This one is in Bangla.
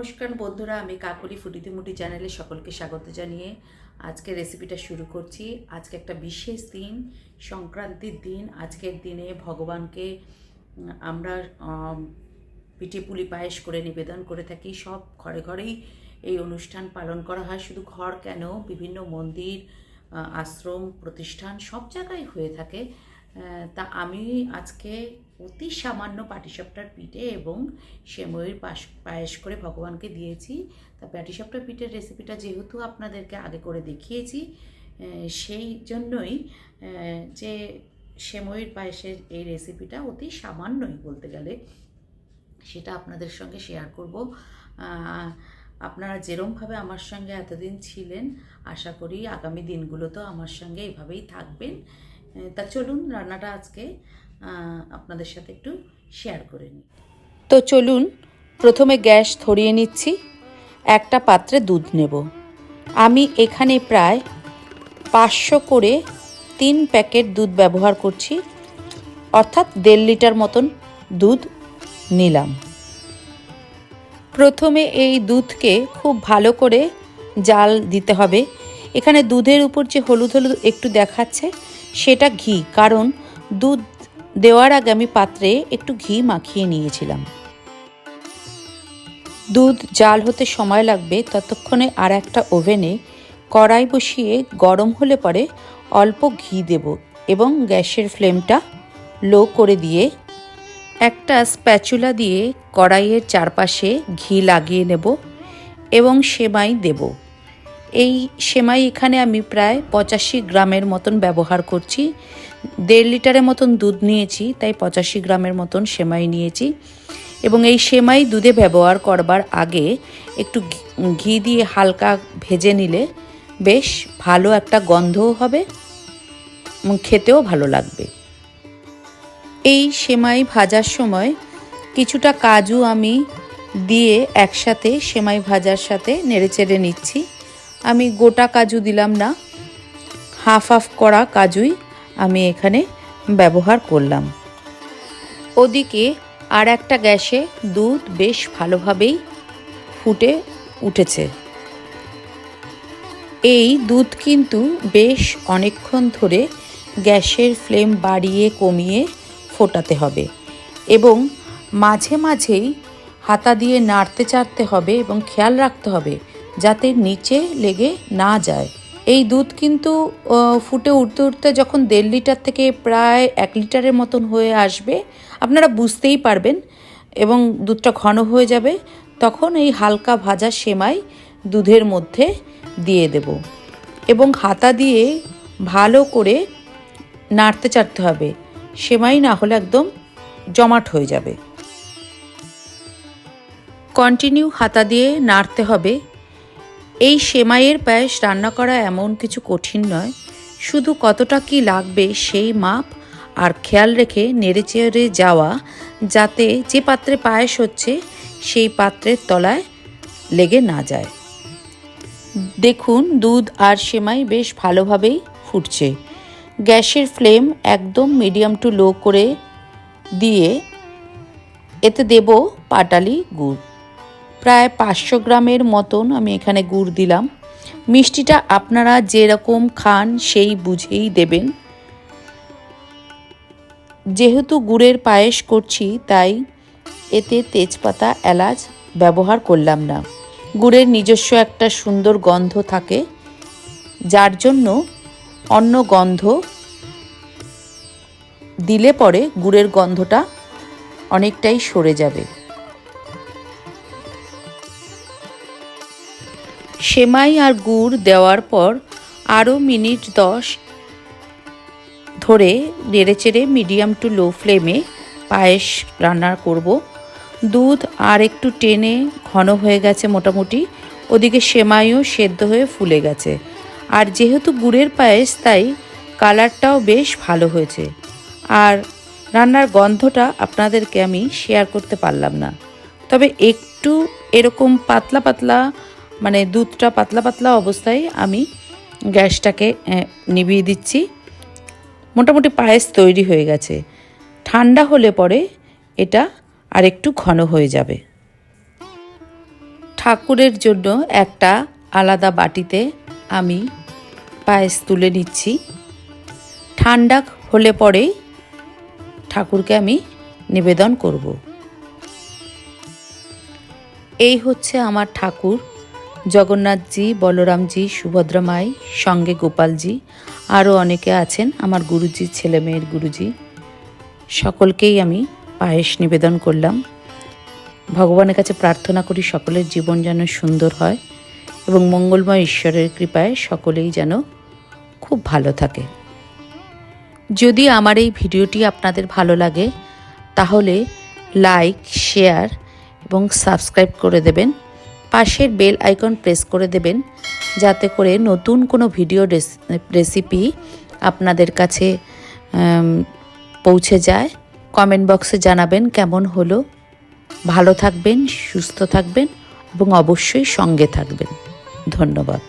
নমস্কার বন্ধুরা, আমি কাকলি ফুটিতে মুটি চ্যানেলে সকলকে স্বাগত জানিয়ে আজকে রেসিপিটা শুরু করছি। আজকে একটা বিশেষ দিন, সংক্রান্তির দিন। আজকের দিনে ভগবানকে আমরা পিঠে পুলি পায়েস করে নিবেদন করে থাকি। সব ঘরে ঘরেই এই অনুষ্ঠান পালন করা হয়। শুধু ঘর কেন? বিভিন্ন মন্দির আশ্রম, প্রতিষ্ঠান সব জায়গায় হয়ে থাকে। তা আমি আজকে অতি সামান্য পাটিসাপটার পিঠে এবং সেমইয়ের পাশ, পায়েস করে ভগবানকে দিয়েছি। তা পাটিসাপটার পিঠের রেসিপিটা যেহেতু আপনাদেরকে আগে করে দেখিয়েছি সেই জন্যই যে সেমইয়ের পায়েসের এই রেসিপিটা অতি সামান্যই বলতে গেলে সেটা আপনাদের সঙ্গে শেয়ার করব। আপনারা যেরমভাবে আমার সঙ্গে এতদিন ছিলেন, আশা করি আগামী দিনগুলোতেও আমার সঙ্গে এভাবেই থাকবেন। তা চলুন রান্নাটা আজকে আপনাদের সাথে একটু শেয়ার করে নিই। তো চলুন, প্রথমে গ্যাস ধরিয়ে নিচ্ছি। একটা পাত্রে দুধ নেব। আমি এখানে প্রায় পাঁচশো করে তিন প্যাকেট দুধ ব্যবহার করছি। অর্থাৎ দেড় লিটার মতন দুধ নিলাম। প্রথমে এই দুধকে খুব ভালো করে জাল দিতে হবে। এখানে দুধের উপর যে হলুদ হলুদ একটু দেখাচ্ছে, সেটা ঘি। কারণ দুধ দেওয়ার আগে আমি পাত্রে একটু ঘি মাখিয়ে নিয়েছিলাম। দুধ জাল হতে সময় লাগবে, ততক্ষণে আর একটা ওভেনে কড়াই বসিয়ে গরম হলে পরে অল্প ঘি দেব এবং গ্যাসের ফ্লেমটা লো করে দিয়ে একটা স্প্যাচুলা দিয়ে কড়াইয়ের চারপাশে ঘি লাগিয়ে নেব এবং সেমাই দেব। এই সেমাই এখানে আমি প্রায় পঁচাশি গ্রামের মতন ব্যবহার করছি। দেড় লিটারের মতন দুধ নিয়েছি, তাই পঁচাশি গ্রামের মতন সেমাই নিয়েছি। এবং এই সেমাই দুধে ব্যবহার করবার আগে একটু ঘি- দিয়ে হালকা ভেজে নিলে বেশ ভালো একটা গন্ধও হবে এবং খেতেও ভালো লাগবে। এই সেমাই ভাজার সময় কিছুটা কাজু আমি দিয়ে একসাথে সেমাই ভাজার সাথে নেড়েচেড়ে নিচ্ছি। আমি গোটা কাজু দিলাম না। হাফ হাফ করা কাজুই আমি এখানে ব্যবহার করলাম। ওদিকে আর একটা গ্যাসে দুধ বেশ ভালোভাবেই ফুটে উঠেছে। এই দুধ কিন্তু বেশ অনেকক্ষণ ধরে গ্যাসের ফ্লেম বাড়িয়ে কমিয়ে ফোটাতে হবে এবং মাঝে মাঝেই হাতা দিয়ে নাড়তে চাড়তে হবে এবং খেয়াল রাখতে হবে যাতে নিচে লেগে না যায়। এই দুধ কিন্তু ফুটে উঠতে উঠতে যখন দেড় লিটার থেকে প্রায় এক লিটারের মতন হয়ে আসবে, আপনারা বুঝতেই পারবেন এবং দুধটা ঘন হয়ে যাবে, তখন এই হালকা ভাজা সেমাই দুধের মধ্যে দিয়ে দেব এবং হাতা দিয়ে ভালো করে নাড়তে চাড়তে হবে। সেমাই না হলে একদম জমাট হয়ে যাবে। কন্টিনিউ হাতা দিয়ে নাড়তে হবে। এই সেমাইয়ের পায়েস রান্না করা এমন কিছু কঠিন নয়। শুধু কতটা কি লাগবে সেই মাপ আর খেয়াল রেখে নেড়ে চেড়ে যাওয়া, যাতে যে পাত্রে পায়েস হচ্ছে, সেই পাত্রের তলায় লেগে না যায়। দেখুন, দুধ আর সেমাই বেশ ভালোভাবেই ফুটছে। গ্যাসের ফ্লেম একদম মিডিয়াম টু লো করে দিয়ে এতে দেব পাটালি গুড়। প্রায় পাঁচশো গ্রামের মতন আমি এখানে গুড় দিলাম। মিষ্টিটা আপনারা যেরকম খান সেই বুঝেই দেবেন। যেহেতু গুড়ের পায়েস করছি, তাই এতে তেজপাতা, এলাচ ব্যবহার করলাম না। গুড়ের নিজস্ব একটা সুন্দর গন্ধ থাকে, যার জন্য অন্য গন্ধ দিলে পরে গুড়ের গন্ধটা অনেকটাই সরে যাবে। সেমাই আর গুড় দেওয়ার পর আরও মিনিট দশ ধরে নেড়েচেড়ে মিডিয়াম টু লো ফ্লেমে পায়েস রান্না করব। দুধ আর একটু টেনে ঘন হয়ে গেছে মোটামুটি। ওদিকে সেমাইও সেদ্ধ হয়ে ফুলে গেছে। আর যেহেতু গুড়ের পায়েস, তাই কালারটাও বেশ ভালো হয়েছে। আর রান্নার গন্ধটা আপনাদেরকে আমি শেয়ার করতে পারলাম না। তবে একটু এরকম পাতলা পাতলা মানে দুধটা পাতলা পাতলা অবস্থায় আমি গ্যাসটাকে নিভিয়ে দিচ্ছি। মোটামুটি পায়েস তৈরি হয়ে গেছে। ঠান্ডা হলে পরে এটা আর একটু ঘন হয়ে যাবে। ঠাকুরের জন্য একটা আলাদা বাটিতে আমি পায়েস তুলে নিচ্ছি। ঠান্ডা হলে পরেই ঠাকুরকে আমি নিবেদন করব। এই হচ্ছে আমার ঠাকুর জগন্নাথজি, বলরামজি সুভদ্রা মাই সঙ্গে গোপালজি, আরও অনেকে আছেন আমার গুরুজি ছেলে মেয়ের গুরুজি। সকলকেই আমি পায়েস নিবেদন করলাম। ভগবানের কাছে প্রার্থনা করি সকলের জীবন যেন সুন্দর হয় এবং মঙ্গলময় ঈশ্বরের কৃপায় সকলেই যেন খুব ভালো থাকে। যদি আমার এই ভিডিওটি আপনাদের ভালো লাগে, তাহলে লাইক, শেয়ার এবং সাবস্ক্রাইব করে দেবেন। পাশের বেল আইকন প্রেস করে দেবেন, যাতে করে নতুন কোনো ভিডিও রেসিপি আপনাদের কাছে পৌঁছে যায়। কমেন্ট বক্সে জানাবেন কেমন হলো। ভালো থাকবেন, সুস্থ থাকবেন এবং অবশ্যই সঙ্গে থাকবেন। ধন্যবাদ।